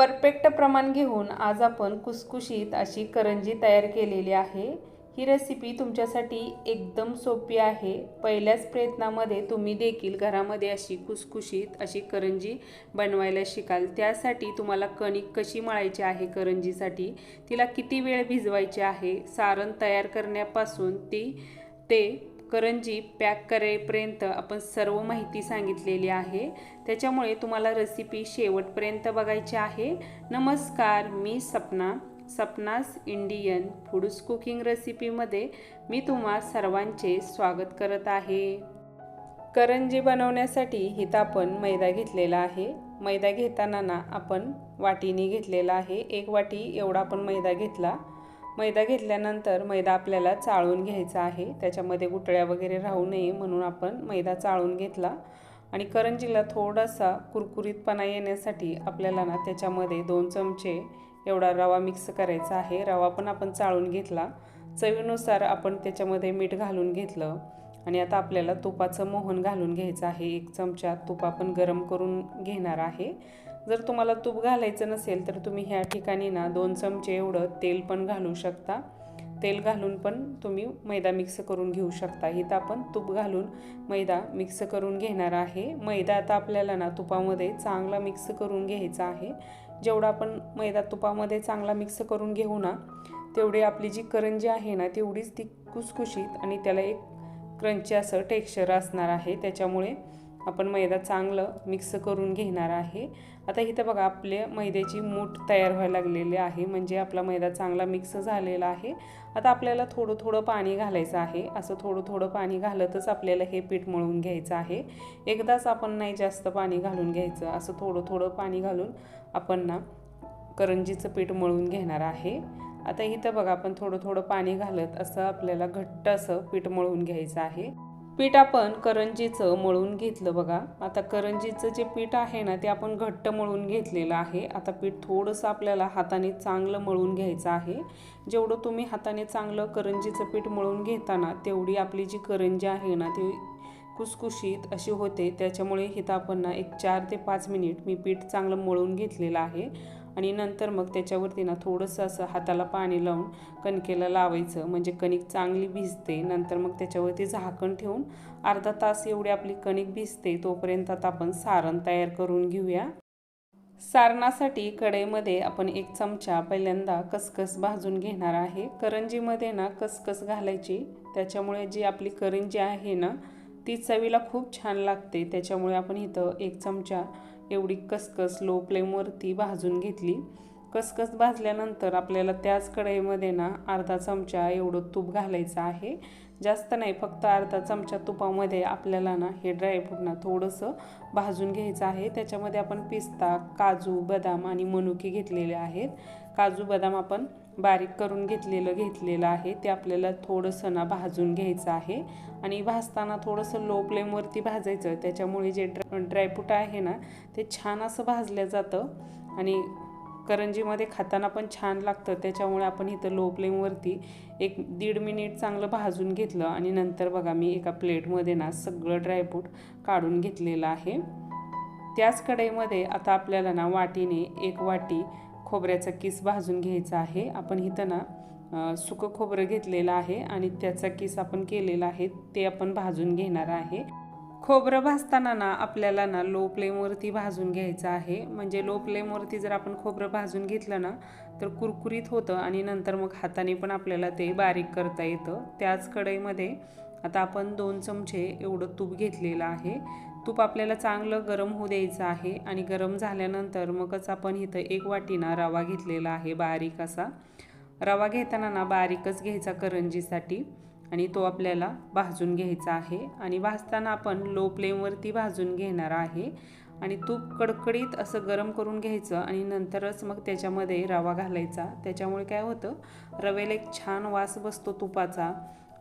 Perfect प्रमाण घेऊन आज आपण कुसकुशीत अशी करंजी तयार केलेली आहे. ही रेसिपी तुमच्यासाठी एकदम सोपी आहे. पहिल्याच प्रयत्नामध्ये तुम्ही देखील घरामध्ये अशी कुसकुशीत अशी करंजी बनवायला शिकाल. त्यासाठी तुम्हाला कणिक कशी मळायची आहे करंजीसाठी तिला किती वेळ भिजवायची आहे सारण तयार करण्यापासून ती ते करंजी पॅक करेपर्यंत आपण सर्व माहिती सांगितलेली आहे. त्याच्यामुळे तुम्हाला रेसिपी शेवटपर्यंत बघायची आहे. नमस्कार मी Sapna Sapna's Indian foods cooking रेसिपीमध्ये मी तुम्हा सर्वांचे स्वागत करत आहे. करंजी बनवण्यासाठी इथं आपण मैदा घेतलेला आहे. मैदा घेताना ना आपण वाटीने घेतलेला आहे. एक वाटी एवढा आपण मैदा घेतला. मैदा घेतल्यानंतर मैदा आपल्याला चाळून घ्यायचा आहे. त्याच्यामध्ये गुटळ्या वगैरे राहू नये म्हणून आपण मैदा चाळून घेतला. आणि करंजीला थोडासा कुरकुरीतपणा येण्यासाठी आपल्याला ना त्याच्यामध्ये दोन चमचे एवढा रवा मिक्स करायचा आहे. रवा पण आपण चाळून घेतला. चवीनुसार आपण त्याच्यामध्ये मीठ घालून घेतलं. आणि आता आपल्याला तुपाचं मोहन घालून घ्यायचं आहे. एक चमचा तूप आपण गरम करून घेणार आहे. जर तुम्हाला तूप घालायचं नसेल तर तुम्ही ह्या ठिकाणी ना दोन चमचे एवढं तेल पण घालू शकता. तेल घालून पण तुम्ही मैदा मिक्स करून घेऊ शकता. इथं आपण तूप घालून मैदा मिक्स करून घेणार आहे. मैदा आता आपल्याला ना तुपामध्ये चांगला मिक्स करून घ्यायचा आहे. जेवढा आपण मैदा तुपामध्ये चांगला मिक्स करून घेऊ ना तेवढी आपली जी करंजी आहे ना तेवढीच ती कुसकुशीत आणि त्याला एक क्रंची असं टेक्स्चर असणार आहे. त्याच्यामुळे आपण मैदा चांगलं मिक्स करून घेणार आहे. आता इथं बघा आपल्या मैद्याची मूठ तयार व्हायला लागलेली आहे. म्हणजे आपला मैदा चांगला मिक्स झालेला आहे. आता आपल्याला थोडं थोडं पाणी घालायचं आहे. असं थोडं थोडं पाणी घालतच आपल्याला हे पीठ मळून घ्यायचं आहे. एकदाच आपण नाही जास्त पाणी घालून घ्यायचं. असं थोडं थोडं पाणी घालून आपण ना करंजीचं पीठ मळून घेणार आहे. आता इथं बघा आपण थोडं थोडं पाणी घालत असं आपल्याला घट्ट असं पीठ मळून घ्यायचं आहे. पीठ आपण करंजीचं मळून घेतलं बघा. आता करंजीचं जे पीठ आहे ना ते आपण घट्ट मळून घेतलेलं आहे. आता पीठ थोडंसं आपल्याला हाताने चांगलं मळून घ्यायचं आहे. जेवढं तुम्ही हाताने चांगलं करंजीचं पीठ मळून घेताना तेवढी आपली जी करंजी आहे ना ती कुसकुशीत अशी होते. त्याच्यामुळे इथं आपण ना एक चार ते पाच मिनिट मी पीठ चांगलं मळून घेतलेलं आहे. आणि नंतर मग त्याच्यावरती ना थोडंसं असं हाताला पाणी लावून कणकेला लावायचं. म्हणजे कणिक चांगली भिजते. नंतर मग त्याच्यावरती झाकण ठेवून अर्धा तास एवढी आपली कणिक भिजते. तोपर्यंत आता आपण सारण तयार करून घेऊया. सारणासाठी कढईमध्ये आपण एक चमचा पहिल्यांदा कसकस भाजून घेणार आहे. करंजीमध्ये ना कसकस घालायची. त्याच्यामुळे जी आपली करंजी आहे ना ती चवीला खूप छान लागते. त्याच्यामुळे आपण इथं एक चमचा एवढी कसकस लो फ्लेमवरती भाजून घेतली. कसकस भाजल्यानंतर आपल्याला त्याच कढईमध्ये ना अर्धा चमचा एवढं तूप घालायचं आहे. जास्त नाही फक्त अर्धा चमचा तुपामध्ये आपल्याला ना हे ड्रायफ्रूट ना थोडंसं भाजून घ्यायचं आहे. त्याच्यामध्ये आपण पिस्ता काजू बदाम आणि मनुके घेतलेले आहेत. काजू बदाम आपण बारीक करून घेतलेलं घेतलेलं आहे. ते आपल्याला थोडंसं ना भाजून घ्यायचं आहे. आणि भाजताना थोडंसं लो फ्लेमवरती भाजायचं. त्याच्यामुळे जे ड्रा ड्रायफ्रूट आहे ना ते छान असं भाजलं जातं. आणि करंजीमध्ये खाताना पण छान लागतं. त्याच्यामुळे आपण इथं लो फ्लेमवरती एक दीड मिनिट चांगलं भाजून घेतलं. आणि नंतर बघा मी एका प्लेटमध्ये ना सगळं ड्रायफ्रूट काढून घेतलेलं आहे. त्याच कढईमध्ये आता आपल्याला ना वाटीने एक वाटी खोबऱ्याचा किस भाजून घ्यायचा आहे. आपण इथं ना सुकं खोबरं घेतलेलं आहे आणि त्याचा किस आपण केलेला आहे ते आपण भाजून घेणार आहे. खोबरं भाजताना ना आपल्याला ना लो फ्लेमवरती भाजून घ्यायचं आहे. म्हणजे लो फ्लेमवरती जर आपण खोबरं भाजून घेतलं ना तर कुरकुरीत होतं आणि नंतर मग हाताने पण आपल्याला ते बारीक करता येतं. त्याच कढईमध्ये आता आपण दोन चमचे एवढं तूप घेतलेलं आहे. तूप आपल्याला चांगलं गरम होऊ द्यायचं आहे आणि गरम झाल्यानंतर मगच आपण इथं एक वाटीना रवा घेतलेला आहे बारीक असा. रवा घेताना ना बारीकच घ्यायचा करंजीसाठी आणि तो आपल्याला भाजून घ्यायचा आहे आणि भाजताना आपण लो फ्लेमवरती भाजून घेणार आहे आणि तूप कडकडीत असं गरम करून घ्यायचं आणि नंतरच मग त्याच्यामध्ये रवा घालायचा. त्याच्यामुळे काय होतं? रवेला एक छान वास बसतो तुपाचा.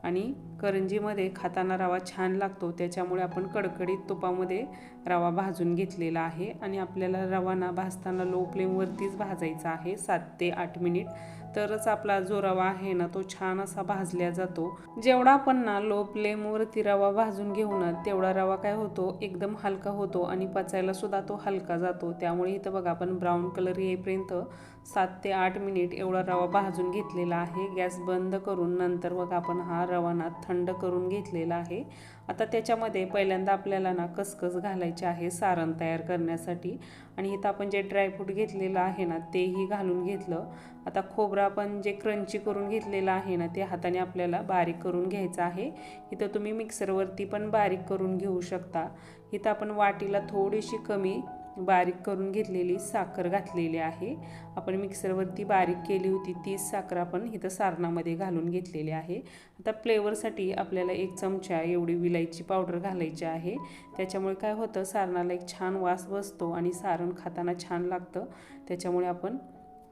आणि करंजीमध्ये खाताना रवा छान लागतो. त्याच्यामुळे आपण कडकडीत तुपामध्ये रवा भाजून घेतलेला आहे आणि आपल्याला रवा ना भाजताना लो फ्लेमवरतीच भाजायचा आहे सात ते आठ मिनिट तरच आपला जो रवा आहे ना तो छान असा भाजला जातो. जेवढा आपण ना लो फ्लेमवरती रवा भाजून घेऊ ना तेवढा रवा काय होतो एकदम हलका होतो आणि पचायला सुद्धा तो हलका जातो. त्यामुळे इथं बघा आपण ब्राऊन कलर येईपर्यंत सात ते आठ मिनिट एवढा रवा भाजून घेतलेला आहे. गॅस बंद करून नंतर बघा आपण हा रवा ना थंड करून घेतलेला आहे. आता त्याच्यामध्ये पहिल्यांदा आपल्याला ना कसकस घालायचे आहे सारण तयार करण्यासाठी. आणि इथं आपण जे ड्रायफ्रूट घेतलेलं आहे ना तेही घालून घेतलं. आता खोबरं आपण जे क्रंची करून घेतलेलं आहे ना ते हाताने आपल्याला बारीक करून घ्यायचं आहे. इथं तुम्ही मिक्सरवरती पण बारीक करून घेऊ शकता. इथं आपण वाटीला थोडीशी कमी बारीक करून घेतलेली साखर घातलेली आहे. आपण मिक्सरवरती बारीक केली होती तीच साखर आपण इथं सारणामध्ये घालून घेतलेली आहे. आता फ्लेवरसाठी आपल्याला एक चमचा एवढी विलायची पावडर घालायची आहे. त्याच्यामुळे काय होतं सारणाला एक छान वास बसतो आणि सारण खाताना छान लागतं. त्याच्यामुळे आपण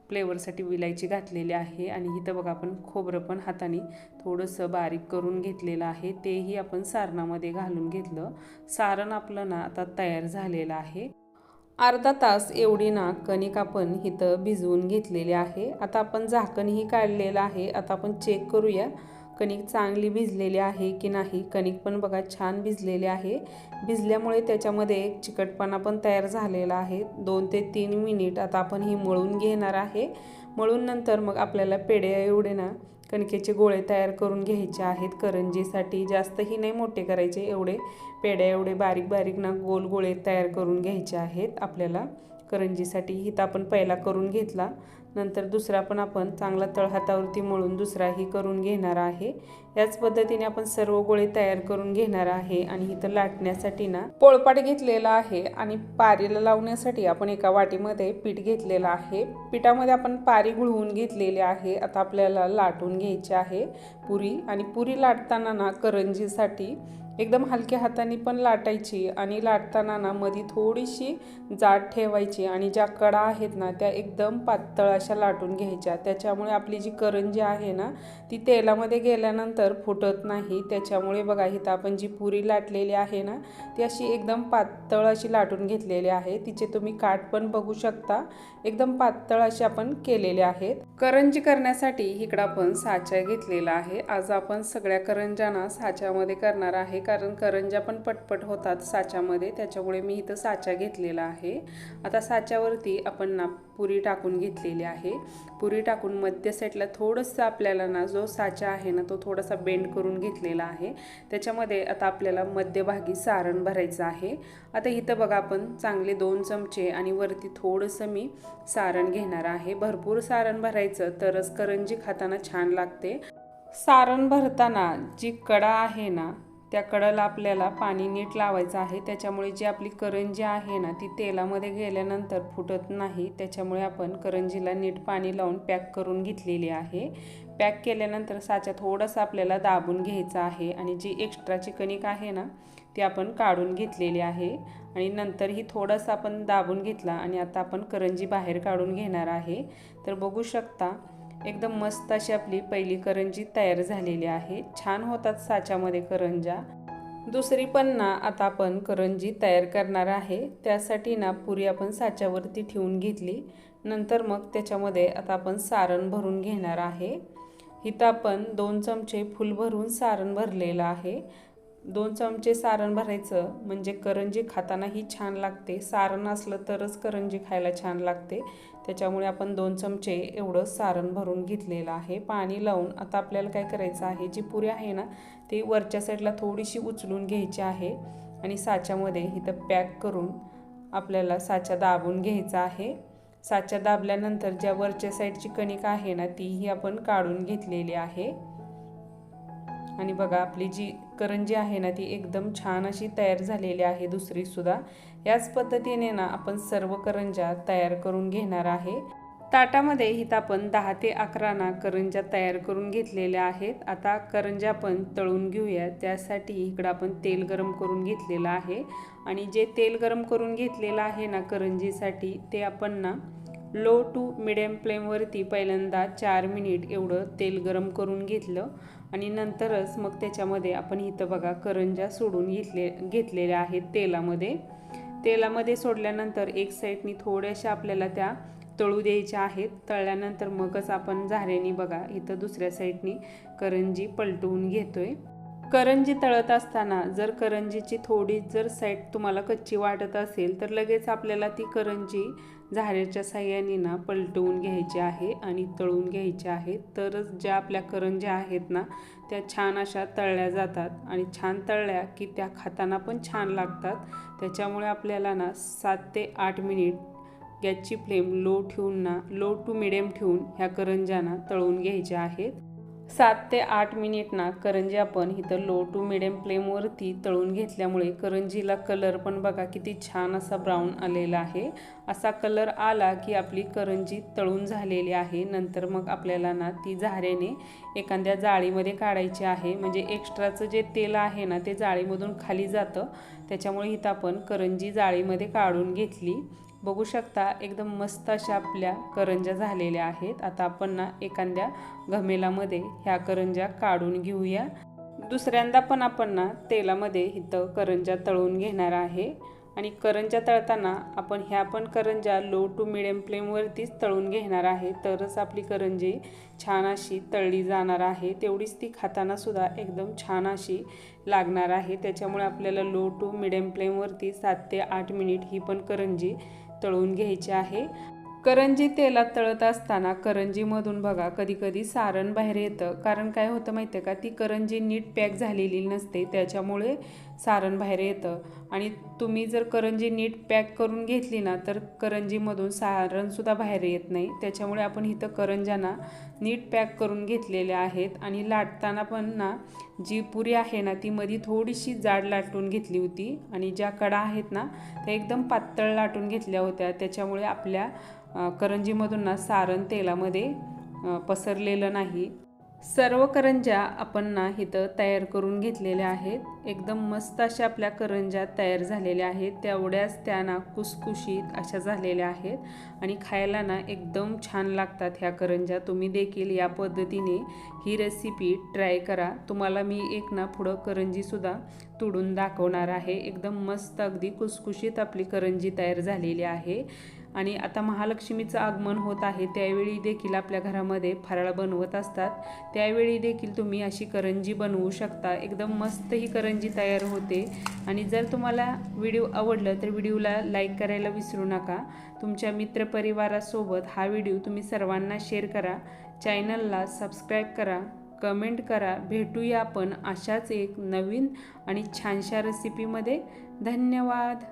फ्लेवरसाठी विलायची घातलेली आहे आणि इथं बघा आपण खोबरं पण हाताने थोडंसं बारीक करून घेतलेलं आहे. तेही आपण सारणामध्ये घालून घेतलं. सारण आपलं ना आता तयार झालेलं आहे. अर्धा तास एवढी ना कणिक आपण इथं भिजवून घेतलेली आहे. आता आपण झाकणही काढलेलं आहे. आता आपण चेक करूया कणिक चांगली भिजलेली आहे की नाही. कणिक पण बघा छान भिजलेली आहे. भिजल्यामुळे त्याच्यामध्ये एक चिकटपणा पण तयार झालेला आहे. दोन ते तीन मिनिट आता आपण ही मळून घेणार आहे. मळून नंतर मग आपल्याला पेढे एवढे ना कणकेचे गोळे तयार करून घ्यायचे आहेत. करंजीसाठी जास्तही नाही मोठे करायचे एवढे पेड्या एवढे बारीक बारीक ना गोल गोळे तयार करून घ्यायचे आहेत. आपल्याला करंजीसाठी हिता आपण पहिला करून घेतला. नंतर दुसरा पण आपण चांगला तळहातावरती मळून दुसराही करून घेणार आहे. याच पद्धतीने आपण सर्व गोळे तयार करून घेणार आहे आणि इथं लाटण्यासाठी ना पोळपाट घेतलेला आहे आणि पारीला लावण्यासाठी आपण एका वाटीमध्ये पीठ घेतलेलं आहे. पिठामध्ये आपण पारी गुळवून घेतलेली आहे. आता आपल्याला लाटून घ्यायची आहे पुरी आणि पुरी लाटताना ना करंजीसाठी एकदम हलक्या हाताने पण लाटायची आणि लाटताना ना मध्ये थोडीशी जाड ठेवायची आणि ज्या कडा आहेत ना त्या एकदम पातळ अशा लाटून घ्यायच्या. त्याच्यामुळे आपली जी करंजी आहे ना ती तेलामध्ये गेल्यानंतर फुटत नाही. त्याच्यामुळे बघा इथं आपण जी पुरी लाटलेली आहे ना ती अशी एकदम पातळ अशी लाटून घेतलेली आहे. तिचे तुम्ही काठ पण बघू शकता. एकदम पातळ अशी आपण केलेले आहेत. करंजी करण्यासाठी इकडं आपण साचा घेतलेला आहे. आज आपण सगळ्या करंजाना साच्यामध्ये करणार आहे. कारण करंजा पण पटपट होतात साच्यामध्ये त्याच्यामुळे मी इथं साचा घेतलेला आहे. आता साच्यावरती आपण ना पुरी टाकून घेतलेली आहे. पुरी टाकून मध्य सेटला थोडंसं आपल्याला ना जो साचा आहे ना तो थोडासा बेंड करून घेतलेला आहे. त्याच्यामध्ये आता आपल्याला मध्यभागी सारण भरायचं आहे. आता इथं बघा आपण चांगले दोन चमचे आणि वरती थोडंसं मी सारण घेणार आहे. भरपूर सारण भरायचं तरच करंजी खाताना छान लागते. सारण भरताना जी कडा आहे ना त्या कडाला आपल्याला पाणी नीट लावायचं आहे. त्याच्यामुळे जी आपली करंजी आहे ना ती तेलामध्ये गेल्यानंतर फुटत नाही. त्याच्यामुळे आपण करंजीला नीट पाणी लावून पॅक करून घेतलेली आहे. पॅक केल्यानंतर साचा थोडंसं आपल्याला दाबून घ्यायचं आहे आणि जी एक्स्ट्राची कणिक आहे ना ती आपण काढून घेतलेली आहे. आणि नंतर ही थोडंसं आपण दाबून घेतला आणि आता आपण करंजी बाहेर काढून घेणार आहे. तर बघू शकता एकदम मस्त अशी आपली पहिली करंजी तयार झालेली आहे. छान होतात साच्यामध्ये करंजा. दुसरी पण ना आता आपण करंजी तयार करणार आहे. त्यासाठी ना पुरी आपण साच्यावरती ठेवून घेतली. नंतर मग त्याच्यामध्ये आता आपण सारण भरून घेणार आहे. इथं आपण दोन चमचे फुल भरून सारण भरलेलं आहे. दोन चमचे सारण भरायचं म्हणजे करंजी खातानाही छान लागते. सारण असलं तरच करंजी खायला छान लागते. त्याच्यामुळे आपण दोन चमचे एवढं सारण भरून घेतलेलं आहे. पाणी लावून आता आपल्याला काय करायचं आहे जी पुरी आहे ना ती वरच्या साईडला थोडीशी उचलून घ्यायची आहे. आणि साच्यामध्ये इथं पॅक करून आपल्याला साच्या दाबून घ्यायचा आहे. साच्या दाबल्यानंतर ज्या वरच्या साईडची कणिक आहे ना तीही आपण काढून घेतलेली आहे. आणि बघा आपली जी करंजी आहे ना ती एकदम छान अशी तयार झालेली आहे दुसरीसुद्धा याच पद्धतीने ना आपण सर्व करंजा तयार करून घेणार आहे. ताटामध्ये इथं आपण दहा ते अकरा ना करंजा तयार करून घेतलेल्या आहेत. आता करंजा आपण तळून घेऊया. त्यासाठी इकडं आपण तेल गरम करून घेतलेलं आहे. आणि जे तेल गरम करून घेतलेलं आहे ना करंजीसाठी ते आपण ना लो टू मिडियम फ्लेमवरती पहिल्यांदा चार मिनिट एवढं तेल गरम करून घेतलं आणि नंतरच मग त्याच्यामध्ये आपण इथं बघा करंजा सोडून घेतले घेतलेल्या आहेत तेलामध्ये. तेलामध्ये सोडल्यानंतर एक साईडनी थोड्याशा आपल्याला त्या तळू द्यायच्या आहेत. तळल्यानंतर मगच आपण झाऱ्यानी बघा इथं दुसऱ्या साईडनी करंजी पलटवून घेतोय. करंजी तळत असताना जर करंजीची थोडी जर साईड तुम्हाला कच्ची वाटत असेल तर लगेच आपल्याला ती करंजी झाऱ्याच्या साह्याने ना पलटवून घ्यायची आहे आणि तळून घ्यायची आहे. तरच ज्या आपल्या करंज्या आहेत ना त्या छान अशा तळल्या जातात आणि छान तळल्या की त्या खाताना पण छान लागतात. त्याच्यामुळे आपल्याला ना सात ते आठ मिनिट गॅसची फ्लेम लो ठेवून ना लो टू मिडियम ठेवून ह्या करंज्यांना तळून घ्यायच्या आहेत. सात ते आठ मिनिट ना करंजी आपण इथं लो टू मिडियम फ्लेमवरती तळून घेतल्यामुळे करंजीला कलर पण बघा किती छान असा ब्राऊन आलेला आहे. असा कलर आला की आपली करंजी तळून झालेली आहे. नंतर मग आपल्याला ना ती झाऱ्याने एखाद्या जाळीमध्ये काढायची आहे. म्हणजे एक्स्ट्राचं जे तेल आहे ना ते जाळीमधून खाली जातं. त्याच्यामुळे इथं आपण करंजी जाळीमध्ये काढून घेतली. बघू शकता एकदम मस्त अशा आपल्या करंज्या झालेल्या आहेत. आता आपण ना एखाद्या घमेलामध्ये ह्या करंज्या काढून घेऊया. दुसऱ्यांदा पण आपण ना तेलामध्ये इथं करंज्या तळून घेणार आहे. आणि करंज्या तळताना आपण ह्या पण करंज्या लो टू मिडियम फ्लेमवरतीच तळून घेणार आहे. तरच आपली करंजी छान अशी तळली जाणार आहे. तेवढीच ती खातानासुद्धा एकदम छान अशी लागणार आहे. त्याच्यामुळे आपल्याला लो टू मिडियम फ्लेमवरती सात ते आठ मिनिट ही पण करंजी तळून घ्यायची आहे. करंजी तेलात तळत असताना करंजीमधून बघा कधी कधी सारण बाहेर येतं. कारण काय होतं माहिती आहे का? ती करंजी नीट पॅक झालेली नसते. त्याच्यामुळे सारण बाहेर येतं. आणि तुम्ही जर करंजी नीट पॅक करून घेतली ना तर करंजीमधून सारणसुद्धा बाहेर येत नाही. त्याच्यामुळे आपण इथं करंज्यांना नीट पॅक करून घेतलेल्या आहेत. आणि लाटताना पण ना जी पुरी आहे ना ती मध्ये थोडीशी जाड लाटून घेतली होती. आणि ज्या कडा आहेत ना त्या एकदम पातळ लाटून घेतल्या होत्या. त्याच्यामुळे आपल्या करंजीमधून ना सारण तेलामध्ये पसरलेलं नाही. सर्व करंज्या आपण ना इथं तयार करून घेतलेल्या आहेत. एकदम मस्त अशा आपल्या करंज्या तयार झालेल्या आहेत. तेवढ्याच त्या ना कुसकुशीत अशा झालेल्या आहेत. आणि खायला ना एकदम छान लागतात ह्या करंज्या. तुम्ही देखील या पद्धतीने ही रेसिपी ट्राय करा. तुम्हाला मी एक ना पुढं करंजीसुद्धा तुडून दाखवणार आहे. एकदम मस्त अगदी कुसकुशीत आपली करंजी तयार झालेली आहे. आणि आता महालक्ष्मीचं आगमन होत आहे त्यावेळी देखील आपल्या घरामध्ये फराळ बनवत असतात. त्यावेळी देखील तुम्ही अशी करंजी बनवू शकता. एकदम मस्त ही करंजी तयार होते. आणि जर तुम्हाला व्हिडिओ आवडलं तर व्हिडिओला लाईक करायला विसरू नका. तुमच्या मित्रपरिवारासोबत हा व्हिडिओ तुम्ही सर्वांना शेअर करा. चॅनलला सबस्क्राईब करा कमेंट करा. भेटूया आपण अशाच एक नवीन आणि छानशा रेसिपीमध्ये धन्यवाद!